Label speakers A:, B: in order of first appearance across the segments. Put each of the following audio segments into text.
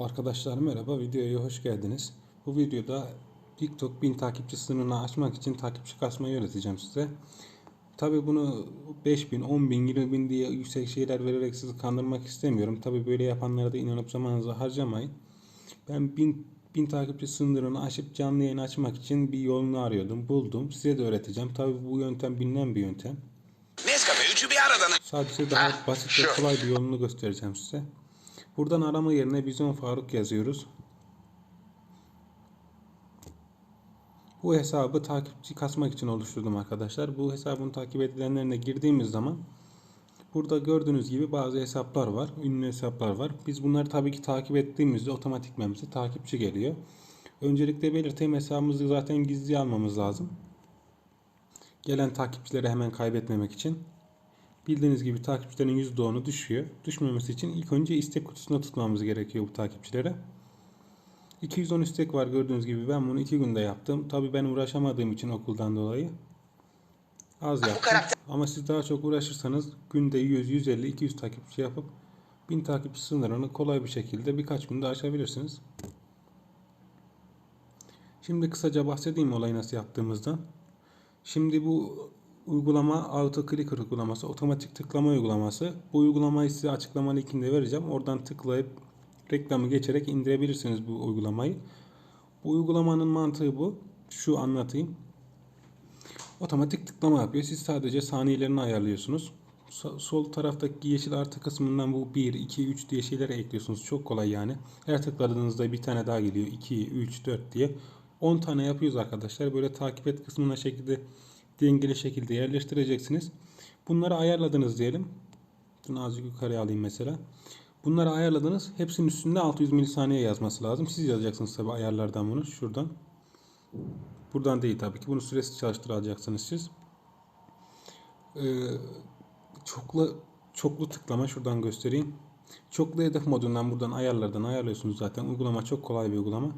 A: Arkadaşlar merhaba, videoya hoş geldiniz. Bu videoda TikTok 1000 takipçi sınırını aşmak için takipçi kasmayı öğreteceğim size. Tabi bunu 5000, 10000, 20000 diye yüksek şeyler vererek sizi kandırmak istemiyorum. Tabi böyle yapanlara da inanıp zamanınızı harcamayın. Ben 1000 1000 takipçi sınırını aşıp canlı yayın açmak için bir yolunu arıyordum. Buldum. Size de öğreteceğim. Tabi bu yöntem bilinen bir yöntem. Sadece daha
B: Ah,
A: basit ve kolay bir yolunu göstereceğim size. Buradan arama yerine Bizon Faruk yazıyoruz. Bu hesabı takipçi kasmak için oluşturdum arkadaşlar. Bu hesabın takip edilenlerine girdiğimiz zaman burada gördüğünüz gibi bazı hesaplar var. Ünlü hesaplar var. Biz bunları tabii ki takip ettiğimizde otomatikmen bize takipçi geliyor. Öncelikle belirteyim hesabımızı zaten gizli almamız lazım. Gelen takipçileri hemen kaybetmemek için. Bildiğiniz gibi takipçilerin %10'u düşüyor. Düşmemesi için ilk önce istek kutusuna tıklamamız gerekiyor bu takipçilere. 210 istek var gördüğünüz gibi. Ben bunu 2 günde yaptım. Tabi ben uğraşamadığım için okuldan dolayı. Az yaptım. Ama siz daha çok uğraşırsanız günde 100, 150, 200 takipçi yapıp 1000 takipçi sınırını kolay bir şekilde birkaç günde aşabilirsiniz. Şimdi kısaca bahsedeyim olayı nasıl yaptığımızdan. Şimdi bu uygulama auto clicker uygulaması, otomatik tıklama uygulaması. Bu uygulamayı size açıklama linkinde vereceğim. Oradan tıklayıp reklamı geçerek indirebilirsiniz bu uygulamayı. Bu uygulamanın mantığı bu. Şu anlatayım. Otomatik tıklama yapıyor. Siz sadece saniyelerini ayarlıyorsunuz. Sol taraftaki yeşil artı kısmından bu 1, 2, 3 diye şeyleri ekliyorsunuz. Çok kolay yani. Her tıkladığınızda bir tane daha geliyor. 2, 3, 4 diye. 10 tane yapıyoruz arkadaşlar. Böyle takip et kısmına şekilde dengeli şekilde yerleştireceksiniz. Bunları ayarladınız diyelim. Şunu azıcık yukarıya alayım mesela. Bunları ayarladınız. Hepsinin üstünde 600 milisaniye yazması lazım. Siz yazacaksınız tabi ayarlardan bunu. Şuradan. Buradan değil tabii ki. Bunu süresiz çalıştıracaksınız siz. Ee, çoklu çoklu tıklama şuradan göstereyim. Çoklu hedef modundan buradan ayarlardan ayarlıyorsunuz zaten. Uygulama çok kolay bir uygulama.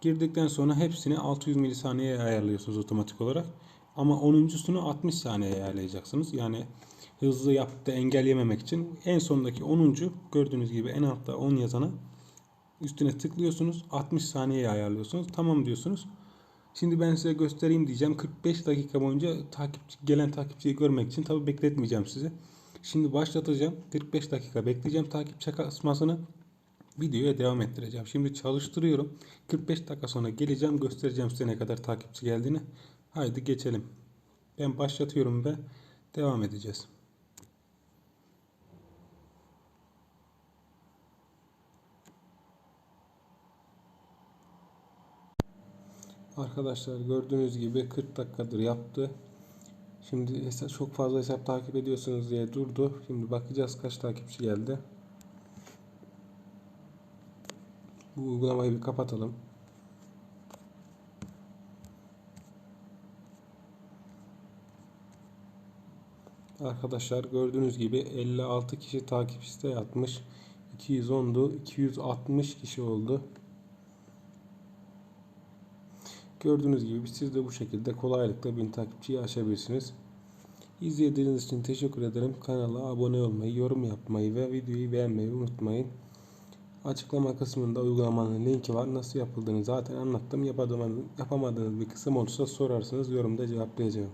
A: Girdikten sonra hepsini 600 milisaniyeye ayarlıyorsunuz otomatik olarak. Ama 10.sunu 60 saniyeye ayarlayacaksınız. Yani hızlı da engellememek için en sondaki 10. gördüğünüz gibi en altta 10 yazana üstüne tıklıyorsunuz. 60 saniyeye ayarlıyorsunuz. Tamam diyorsunuz. Şimdi ben size göstereyim diyeceğim. 45 dakika boyunca takipçi, gelen takipçiyi görmek için tabi bekletmeyeceğim sizi. Şimdi başlatacağım. 45 dakika bekleyeceğim takipçi kasmasını. Videoya devam ettireceğim. Şimdi çalıştırıyorum. 45 dakika sonra geleceğim. Göstereceğim size ne kadar takipçi geldiğini. Haydi geçelim. Ben başlatıyorum ve devam edeceğiz. Arkadaşlar gördüğünüz gibi 40 dakikadır yaptı. Şimdi çok fazla hesap takip ediyorsunuz diye durdu. Şimdi bakacağız kaç takipçi geldi. Bu uygulamayı bir kapatalım. Arkadaşlar gördüğünüz gibi 56 kişi takipçisi yapmış. 210'du. 260 kişi oldu. Gördüğünüz gibi siz de bu şekilde kolaylıkla 1000 takipçiyi aşabilirsiniz. İzlediğiniz için teşekkür ederim. Kanala abone olmayı, yorum yapmayı ve videoyu beğenmeyi unutmayın. Açıklama kısmında uygulamanın linki var. Nasıl yapıldığını zaten anlattım. Yapamadığınız bir kısım olursa sorarsınız. Yorumda cevaplayacağım.